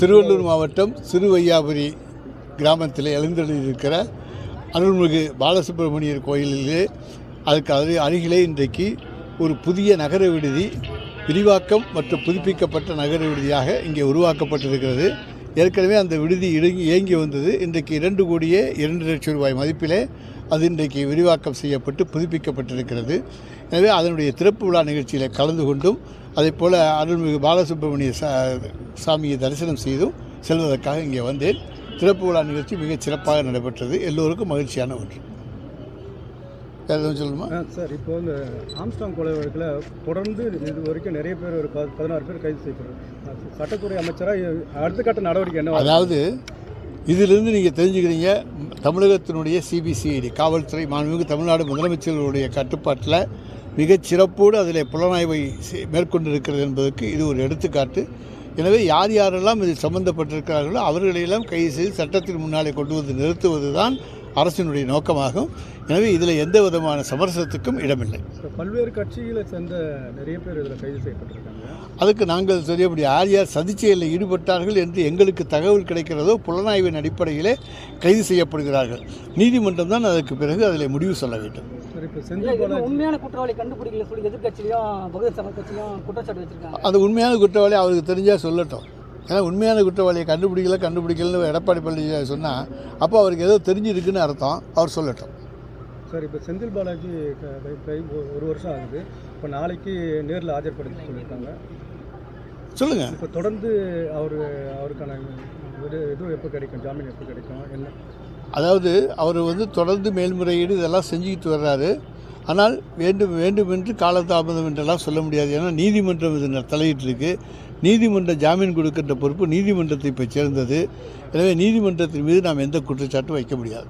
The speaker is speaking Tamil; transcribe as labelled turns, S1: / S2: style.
S1: திருவள்ளூர் மாவட்டம் சிறுவையாபுரி கிராமத்தில் எழுந்தெழுந்திருக்கிற அருள்மிகு பாலசுப்பிரமணியர் கோயிலிலே அதுக்கு அது அருகிலே இன்றைக்கு ஒரு புதிய நகர விடுதி விரிவாக்கம் மற்றும் புதுப்பிக்கப்பட்ட நகர விடுதியாக இங்கே உருவாக்கப்பட்டிருக்கிறது. ஏற்கனவே அந்த விடுதி இறங்கி இயங்கி வந்தது. இன்றைக்கு இரண்டு கோடியே இரண்டு லட்சம் ரூபாய் மதிப்பிலே அது இன்றைக்கு விரிவாக்கம் செய்யப்பட்டு புதுப்பிக்கப்பட்டிருக்கிறது. எனவே அதனுடைய திறப்பு விழா நிகழ்ச்சியில் கலந்து கொண்டும் அதேப் போல் அருள்மிகு பாலசுப்ரமணிய சா சாமியை தரிசனம் செய்தும் செல்வதற்காக இங்கே வந்தேன். திறப்பு விழா நிகழ்ச்சி மிகச் சிறப்பாக நடைபெற்றது. எல்லோருக்கும் மகிழ்ச்சியான ஒன்று. வேறு எதுவும் சொல்லணுமா?
S2: ஆ, சார் இப்போ இந்த ஆம்ஸ்டாங் கொலை வழக்கில் தொடர்ந்து இது வரைக்கும் நிறைய பேர் ஒரு பதினாறு பேர் கைது செய்யப்படுறாங்க சட்டத்துறை அமைச்சராக அடுத்த கட்ட நடவடிக்கை என்ன
S1: அதாவது இதிலிருந்து நீங்கள் தெரிஞ்சுக்கிறீங்க தமிழகத்தினுடைய சிபிசிஐடி காவல்துறை மாண்புமிகு தமிழ்நாடு முதலமைச்சர்களுடைய கட்டுப்பாட்டில் மிகச் சிறப்போடு அதில் புலனாய்வை மேற்கொண்டிருக்கிறது என்பதற்கு இது ஒரு எடுத்துக்காட்டு. எனவே யார் யாரெல்லாம் இதில் சம்பந்தப்பட்டிருக்கிறார்களோ அவர்களையெல்லாம் கைது செய்து சட்டத்தின் முன்னாலே கொண்டு வந்து நிறுத்துவது தான் அரசினுடைய நோக்கமாகும். எனவே இதில் எந்த விதமான சமரசத்துக்கும் இடமில்லை.
S2: பல்வேறு கட்சிகளை சேர்ந்த நிறைய பேர் இதில் கைது செய்யப்பட்டிருக்காங்க.
S1: அதுக்கு நாங்கள் தெரியபடி யார் யார் சதிச்செயலில் ஈடுபட்டார்கள் என்று எங்களுக்கு தகவல் கிடைக்கிறதோ புலனாய்வின் அடிப்படையிலே கைது செய்யப்படுகிறார்கள். நீதிமன்றம் தான் அதற்கு பிறகு அதில் முடிவு சொல்ல வேண்டும்.
S3: உண்மையான குற்றவாளி கண்டுபிடிக்கல சொல்லி எதிர்க்கட்சியும் பகுஜன் சமாஜ் கட்சியும் குற்றச்சாட்டு வச்சிருக்காங்க.
S1: அது உண்மையான குற்றவாளி அவருக்கு தெரிஞ்சால் சொல்லட்டும். ஏன்னா உண்மையான குற்றவாளியை கண்டுபிடிக்கல கண்டுபிடிக்கலன்னு எடப்பாடி பழனிசாமி சொன்னால் அப்போ அவருக்கு ஏதோ தெரிஞ்சிருக்குன்னு அர்த்தம். அவர் சொல்லட்டும்.
S2: சார் இப்போ செந்தில் பாலாஜி ஒரு வருஷம் ஆகுது. இப்போ நாளைக்கு நேரில் ஆஜர்படுத்த சொல்லியிருக்காங்க
S1: சொல்லுங்கள்
S2: இப்போ தொடர்ந்து அவர் அவருக்கான இது இதுவும் எப்போ கிடைக்கும்? ஜாமீன் எப்போ கிடைக்கும்? என்ன?
S1: அதாவது அவர் வந்து தொடர்ந்து மேல்முறையீடு இதெல்லாம் செஞ்சுக்கிட்டு வர்றாரு. ஆனால் வேண்டும் வேண்டும் என்று காலதாமதம் என்றெல்லாம் சொல்ல முடியாது. ஏன்னா நீதிமன்றம் இது தலையிட்டிருக்கு. நீதிமன்ற ஜாமீன் கொடுக்கின்ற பொறுப்பு நீதிமன்றத்தை இப்போ சேர்ந்தது. எனவே நீதிமன்றத்தின் மீது நாம் எந்த குற்றச்சாட்டும் வைக்க முடியாது.